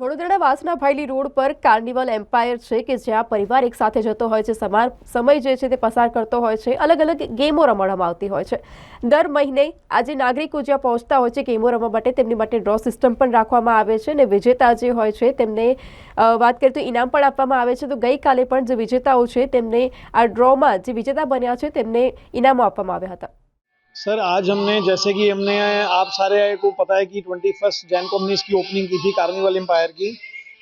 વડોદરાના વાસના ભાયલી રોડ પર કાર્નિવલ એમ્પાયર છે કે જ્યાં પરિવાર એક સાથે જતો હોય છે, સમાર સમય જે છે તે પસાર કરતો હોય છે અલગ અલગ ગેમો રમાડવામાં આવતી હોય છે. દર મહિને આજે નાગરિકો જ્યાં પહોંચતા હોય છે ગેમો રમવા માટે, તેમની માટે ડ્રો સિસ્ટમ પણ રાખવામાં આવે છે અને વિજેતા જે હોય છે તેમને વાત કરીએ તો ઇનામ પણ આપવામાં આવે છે. તો ગઈકાલે પણ જે વિજેતાઓ છે તેમને આ ડ્રોમાં જે વિજેતા બન્યા છે તેમને ઇનામો આપવામાં આવ્યા હતા. सर, आज हमने, जैसे कि हमने, आप सारे को पता है कि ट्वेंटी फ़र्स्ट जैन को हमने इसकी ओपनिंग की थी कार्निवल एम्पायर की।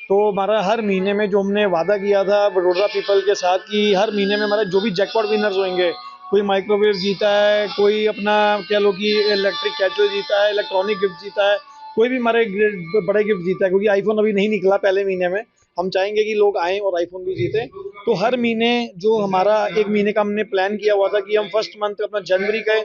तो हमारा हर महीने में जो हमने वादा किया था बड़ोडरा पीपल के साथ, कि हर महीने में हमारे जो भी जैकपॉट विनर्स होंगे, कोई माइक्रोवेव जीता है, कोई अपना कह लो कि इलेक्ट्रिक कैटल जीता है इलेक्ट्रॉनिक गिफ्ट जीता है, कोई भी हमारे बड़े गिफ्ट जीता है, क्योंकि आईफोन अभी नहीं निकला पहले महीने में। हम चाहेंगे कि लोग आएँ और आईफोन भी जीते। तो हर महीने जो हमारा एक महीने का हमने प्लान किया हुआ था कि हम फ़र्स्ट मंथ अपना जनवरी के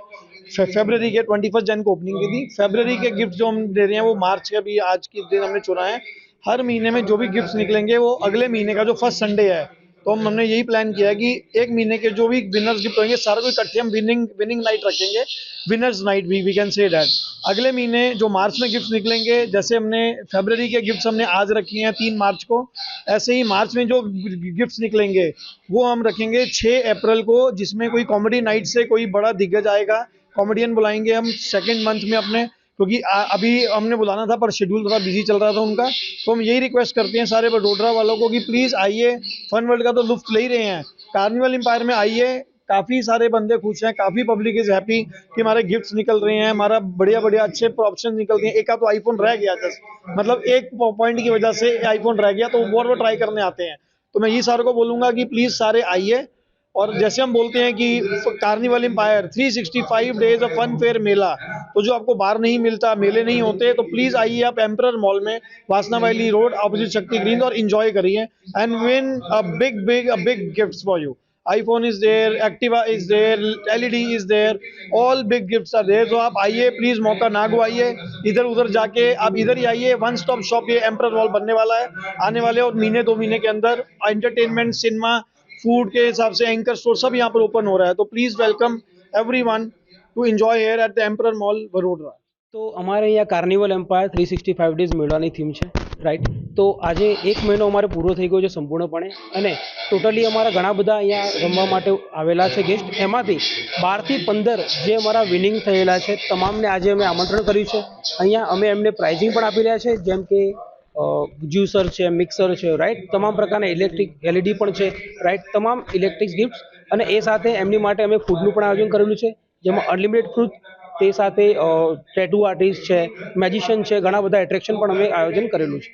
फेबररी के ट्वेंटी फ़र्स्ट जन को ओपनिंग की थी। फेबररी के गिफ्ट जो हम दे रहे हैं वो मार्च के भी आज के दिन हमने चुना है। हर महीने में जो भी गिफ्ट्स निकलेंगे वो अगले महीने का जो फ़र्स्ट संडे है तो हम हमने यही प्लान किया है कि एक महीने के जो भी विनर्स गिफ्ट होंगे, सारे को इकट्ठे हम विनिंग विनिंग नाइट रखेंगे। विनर्स नाइट भी वी कैन से डैट अगले महीने जो मार्च में गिफ्ट निकलेंगे, जैसे हमने फेबररी के गिफ्ट्स हमने आज रखी हैं, तीन मार्च को, ऐसे ही मार्च में जो गिफ्ट्स निकलेंगे, वो हम रखेंगे छः अप्रैल को, जिसमें कोई कॉमेडी नाइट से कोई बड़ा दिग्गज आएगा। कॉमेडियन बुलाएँगे हम सेकेंड मंथ में अपने। क्योंकि अभी हमने बुलाना था, पर शेड्यूल थोड़ा बिज़ी चल रहा था उनका। तो हम यही रिक्वेस्ट करते हैं सारे वडोदरा वालों को कि प्लीज़ आइए। फन वर्ल्ड का तो लुफ्त ले ही रहे हैं। कार्निवल एम्पायर में आइए। काफ़ी सारे बंदे खुश हैं, काफ़ी पब्लिक इज़ हैप्पी कि हमारे गिफ्ट्स निकल रहे हैं, हमारा बढ़िया बढ़िया अच्छे ऑप्शन निकल रहे हैं। एक का तो आईफोन रह गया जस्ट मतलब एक पॉइंट की वजह से आईफोन रह गया तो वो और वो ट्राई करने आते हैं। तो मैं ये सारों को बोलूँगा कि प्लीज़ सारे आइए। और जैसे हम बोलते हैं कि carnival empire 365 days of fun fair मेला तो जो आपको बाहर नहीं मिलता, मेले नहीं होते तो प्लीज़ आइए आप एम्पर मॉल में Vasna valley road opposite Shakti green और इंजॉय करिए and win a big big a big gifts for you iphone is there, activa is there led is there, all big gifts are there. तो आप आइए please मौका ना गुआइए, इधर उधर जाके आप इधर ही आइए वन स्टॉप शॉप ये एम्पर मॉल बनने वाला है, आने वाले और महीने, दो महीने के अंदर एंटरटेनमेंट सिनेमा फूड के हिसाब से एंकर स्टोर सब यहाँ पर ओपन हो रहा है तो please welcome everyone to enjoy here at the empire mall Vadodara તો અમારે અહીંયા carnival empire three sixty five days મેળાની થીમ છે રાઈટ તો આજે એક મહિનો અમારે પૂરો થઈ ગયો છે સંપૂર્ણપણે અને ટોટલી અમારા ઘણા બધા અહીંયા રમવા માટે આવેલા છે ગેસ્ટ એમાંથી બારથી પંદર જે અમારા વિનિંગ થયેલા છે તમામને આજે અમે આમંત્રણ કર્યું છે અહીંયા અમે એમને પ્રાઇઝિંગ પણ આપી રહ્યા છે જેમ કે જ્યુસર છે મિક્સર છે રાઈટ તમામ પ્રકારના ઇલેક્ટ્રિક એલઈડી પણ છે રાઈટ તમામ ઇલેક્ટ્રિક ગિફ્ટ્સ અને એ સાથે એમની માટે અમે ફૂડનું પણ આયોજન કરેલું છે, જેમાં અનલિમિટેડ ફ્રૂટ તે સાથે ટેટુ આર્ટિસ્ટ છે મેજિશિયન છે, ઘણા બધા એટ્રેક્શન પણ અમે આયોજન કરેલું છે.